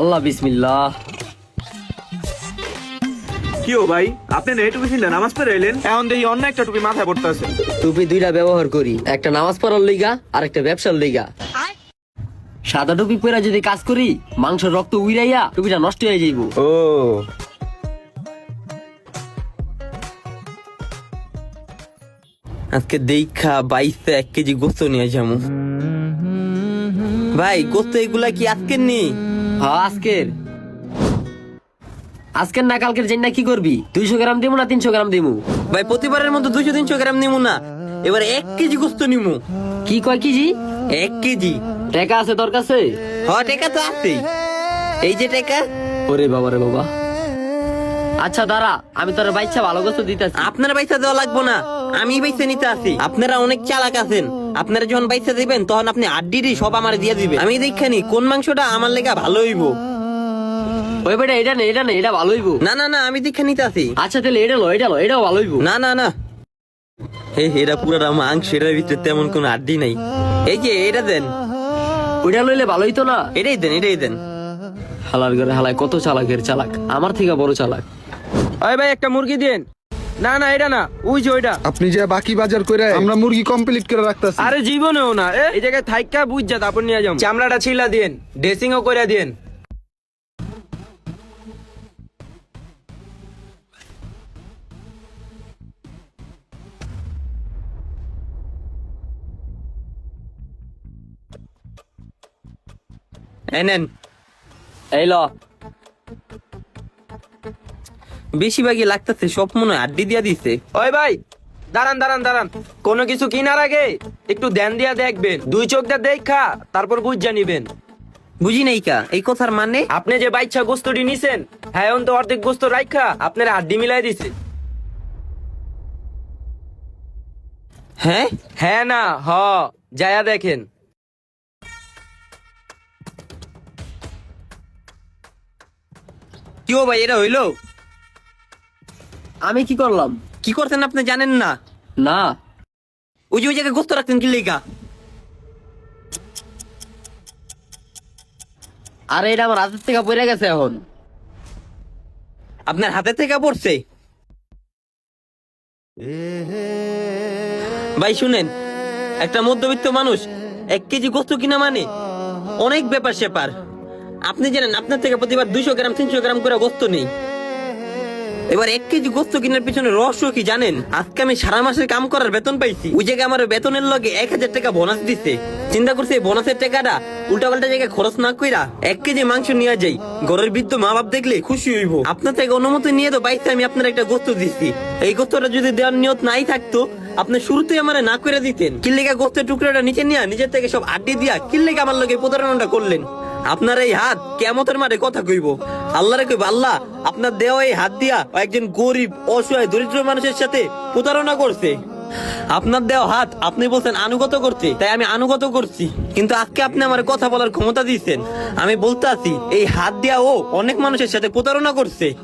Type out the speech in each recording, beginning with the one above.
আল্লাহ বিসমিল্লাহ। কি ও ভাই আপনি নেট বুঝলেন নামাজ পড়ে এলেন? এখন দেখি অন্য একটা টুপি মাথায় পড়তে আছে টুপি দুইটা ব্যবহার করি একটা নামাজ পড়ার লিগা আর একটা ব্যবসার লিগা সাদা টুপি পরে যদি কাজ করি মাংস রক্ত উইরাইয়া টুপিটা নষ্ট হয়ে যাইব। ও। আজকে দেখা বাইশে এক কেজি গোস্ত নিয়ে যাব। ভাই গোস্ত এগুলা কি আজকের নি? হ্যাঁ আজকের। আজকের না কালকের জেন কি করবি? দুইশো গ্রাম দিমু না তিনশো গ্রাম দিমু? ভাই প্রতিবারের মতো দুশো তিনশো গ্রাম নিমু না। এবার এক কেজি গোস্ত নিমু। কি কয় কেজি? এক কেজি। টাকা আছে তোর কাছে? হ টেকা তো আছেই। এই যে টেকা। ওরে বাবা রে বাবা। আচ্ছা দাঁড়া আমি তোর বাইচ্ছা ভালো কিছু দিতে আপনার পয়সা দেওয়া লাগবো না। আমি পয়সা নিতে আসি। আপনারা অনেক চালাক আছেন। আপনারা যখন পয়সা দিবেন তখন আপনি আড্ডিরই সব আমার দিয়ে দিবেন। আমি দেখানি কোন মাংসটা আমার লেগা ভালো হইব? ওই বেটা এটা না এটা না এটা ভালো হইব। না না না আমি দেখা নিতে আসি আচ্ছা তাহলে এটা লো এটা লো এটাও ভালো হইব। না না না। হে পুরা মাংস এটার ভিতরে তেমন কোনো আড্ডি নাই। এই যে এটা দেন। ওইটা লইলে ভালো হইতো না? এটাই দেন এটাই দেন। হালার ঘরে হালায় কত চালাকের চালাক। আমার থেকে বড় চালাক। ওই ভাই একটা মুরগি দেন। না না এটা না। ওই যে ওইটা। আপনি যে বাকি বাজার করে আমরা মুরগি কমপ্লিট করে রাখতেছি। আরে জীবনেও না। এ, এই জায়গায় থাইকা বুঝ যা তারপর নিয়ে যাও চামড়াটা ছিলা দেন ড্রেসিংও করে দেন এই নেন। এই ল। বেশিরভাগই লাগতেছে সব মনে হয় আড্ডি দিয়া দিছে। ওই ভাই দাঁড়ান দাঁড়ান দাঁড়ান। কোনো কিছু কিনার আগে একটু ধ্যান দিয়া দেখবেন দুই চোখ দিয়ে দেখা তারপর বুঝ নিবেন। বুঝি নাই কা এই কথার মানে? আপনি যে বাইচ্ছা গোস্তটি নিছেন হ্যাঁ এখন তো অর্ধেক গোস্ত রাখা আপনার হাড্ডি মিলাই দিছে। হ্যাঁ? হ্যাঁ না হ যায়া দেখেন। কি ভাই এটা হইল? আমি কি করলাম? কি করতেন আপনি জানেন না? না। ওই যে ওই জায়গায় গোস্ত রাখতেন কি লেগা? আরে এটা আমার হাতের থেকে পড়ে গেছে এখন। আপনার হাতে থেকে পড়ছে? ভাই শুনেন একটা মধ্যবিত্ত মানুষ এক কেজি গোস্ত কিনা মানে অনেক ব্যাপার স্যাপার আপনি জানেন আপনার থেকে প্রতিবার দুইশো গ্রাম তিনশো গ্রাম করে গোস্ত নেই। এবার এক কেজি গোস্ত কেনার পিছনে রহস্য কি জানেন? আজকে আমি সারা মাসের কাম করার বেতন পাইছি। ওই জায়গায় আমার বেতনের লগে এক হাজার টাকা বোনাস দিছে। চিন্তা করছি এই বোনাসের টাকাটা উল্টা পাল্টা জায়গায় খরচ না কইরা এক কেজি মাংস নিয়ে যাই। ঘরের বৃদ্ধ মা বাপ দেখলে খুশি হইব। আপনার থেকে অনুমতি নিয়ে তো বাইতে আমি আপনার একটা গোস্ত দিচ্ছি এই গোস্তটা যদি দেওয়ার নিয়ত নাই থাকতো, আপনি শুরুতেই আমার না করে দিতেন। কিল্লেগা গোস্তের টুকরাটা নিচে নিয়ে নিজের থেকে সব আড্ডি দিয়া কিল্লেগা আমার লগে প্রতারণাটা করলেন। আপনার এই হাত কেমতের মারে কথা কইব। আল্লাহরে কইব, আল্লাহ, আপনার দেওয়া এই হাত দিয়া একজন গরিব, অসহায়, দরিদ্র মানুষের সাথে প্রতারণা করছে। আপনার দেওয়া হাত আপনি বলছেন আনুগত করতে, তাই আমি আনুগত করছি। কিন্তু আজকে আপনি আমার কথা বলার ক্ষমতা দিয়েছেন। আমি বলতে আছি, এই হাত দিয়া ও অনেক মানুষের সাথে প্রতারণা করছে।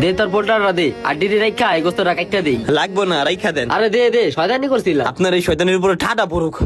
দে তোর পোল্টারটা দে। আর ডিডি রাইখা এই গোস্তটা কাইটা দেই লাগবো না রাইখা দেন। আরে দে দে শয়তানি করছিলাম আপনার এই শয়তানির উপরে ঠাটা পড়ুক।